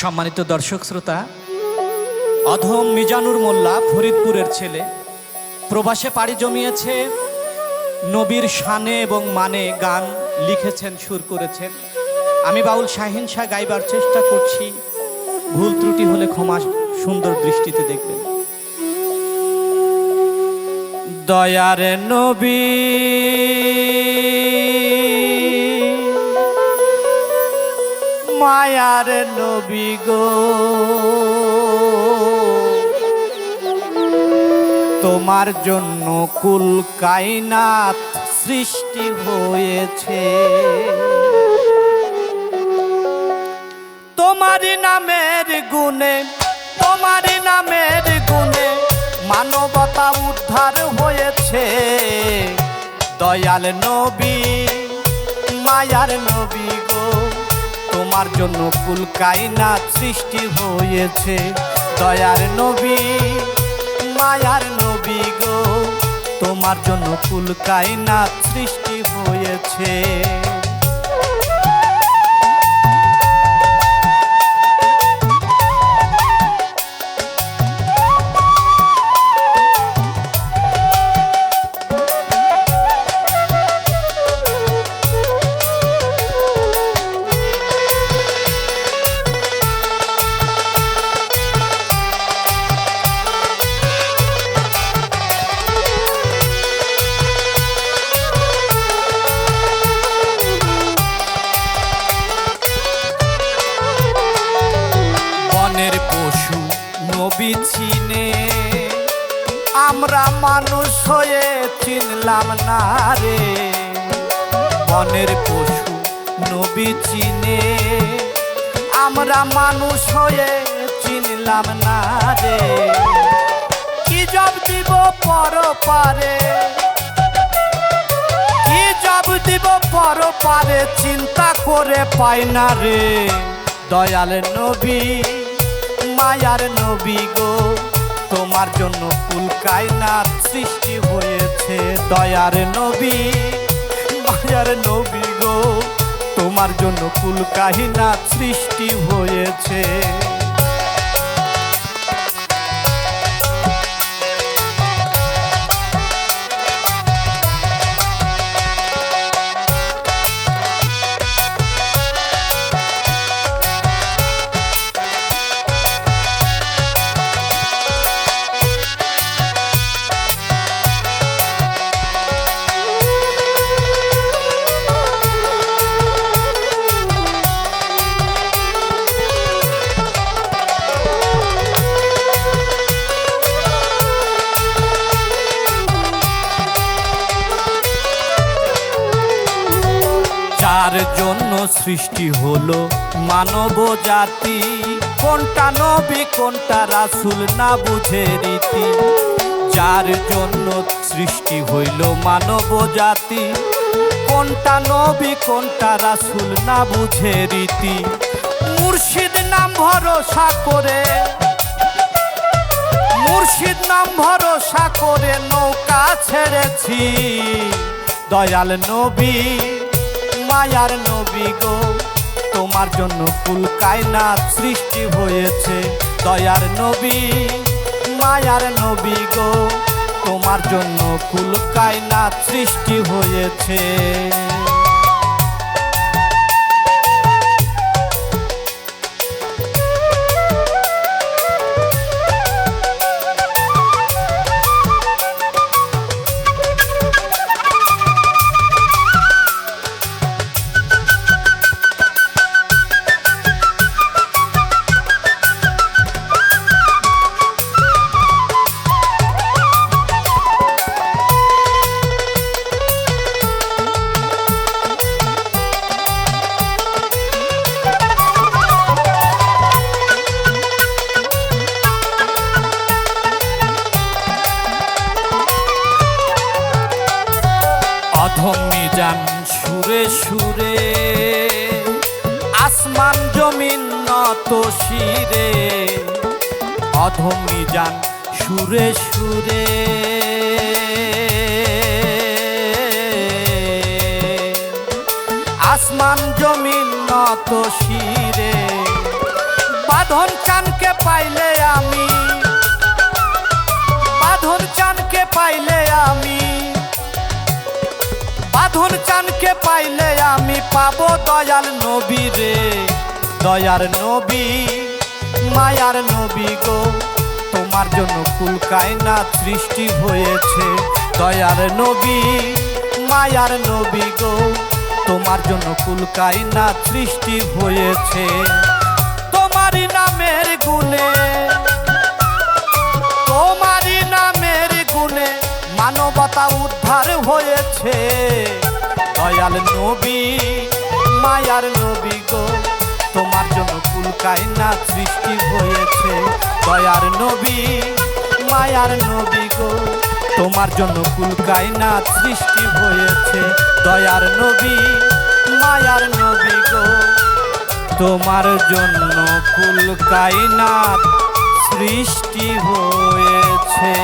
সম্মানিত দর্শক শ্রোতা, অধম মিজানুর মোল্লা, ফরিদপুরের ছেলে, প্রবাসে পাড়ি জমিয়েছে, নবীর শানে এবং মানে গান লিখেছেন, সুর করেছেন। আমি বাউল শাহিন শাহ গাইবার চেষ্টা করছি, ভুল ত্রুটি হলে ক্ষমা সুন্দর দৃষ্টিতে দেখবেন। দয়ার নবী মায়ার নবী গো। তোমার জন্য কুল কায়নাত সৃষ্টি হয়েছে। তোমারই নামের গুণে তোমারই নামের গুণে মানবতা উদ্ধার হয়েছে। দয়াল নবী, মায়ার নবী গো। তোমার জন্য কুল কায়নাত সৃষ্টি হয়েছে। দয়ার নবী, মায়ার নবী গো, তোমার জন্য কুল কায়নাত সৃষ্টি হয়েছে। আমরা মানুষ হয়ে চিনলাম না রে। বনের পশু নবী চিনে। আমরা মানুষ হয়ে চিনলাম না রে। কি জব দিব পর পারে? কি জব দিব পর পারে? চিন্তা করে পাই না রে। দয়াল নবী, মায়ার নবী গো, তোমার জন্য ফুল কায়নাত সৃষ্টি হয়েছে দয়ার নবী। মায়ার নবী গো তোমার জন্য কুল কাহিনা সৃষ্টি হয়েছে। সৃষ্টি হলো মানব জাতি। কোনটা নবী, কোনটা রাসুল না বুঝে রীতি। যার জন্য সৃষ্টি হইল মানব জাতি। কোনটা নবী, কোনটা রাসুল না বুঝে রীতি। মুর্শিদ নাম ভরসা করে। মুর্শিদ নাম ভরসা করে নৌকা ছেড়েছি। দয়াল নবী মায়ার নবী গো। তোমার জন্য ফুল কায়নাত সৃষ্টি হয়েছে। দয়ার নবী, মায়ার নবী গো। তোমার জন্য ফুল কায়নাত সৃষ্টি হয়েছে। অধম্মি যান সুরে সুরে। আসমান জমিন নত শিরে। অধম্মি যান সুরে সুরে। আসমান জমিন নত শিরে। বাঁধন চানকে পাইলে আমি বাঁধন চানকে পাইলে আমি পাবো দয়াল নবী রে। দয়ার নবী, মায়ার নবী গো। তোমার জন্য কুল কায়না সৃষ্টি হয়েছে। দয়ার নবী, মায়ার নবী গো। তোমার জন্য কুল কায়না সৃষ্টি হয়েছে। তোমারই নামের গুণে, তোমারই নামের গুণে মানবতা উদ্ধার হয়েছে। দয়াল নবী, মায়ার নবী গো, তোমার জন্য কুল কায়না সৃষ্টি হয়েছে। দয়ার নবী, মায়ার নবী গো, তোমার জন্য কুল কায়না সৃষ্টি হয়েছে। দয়ার নবী, মায়ার নবী গো, তোমার জন্য কুল কায়নাত সৃষ্টি হয়েছে।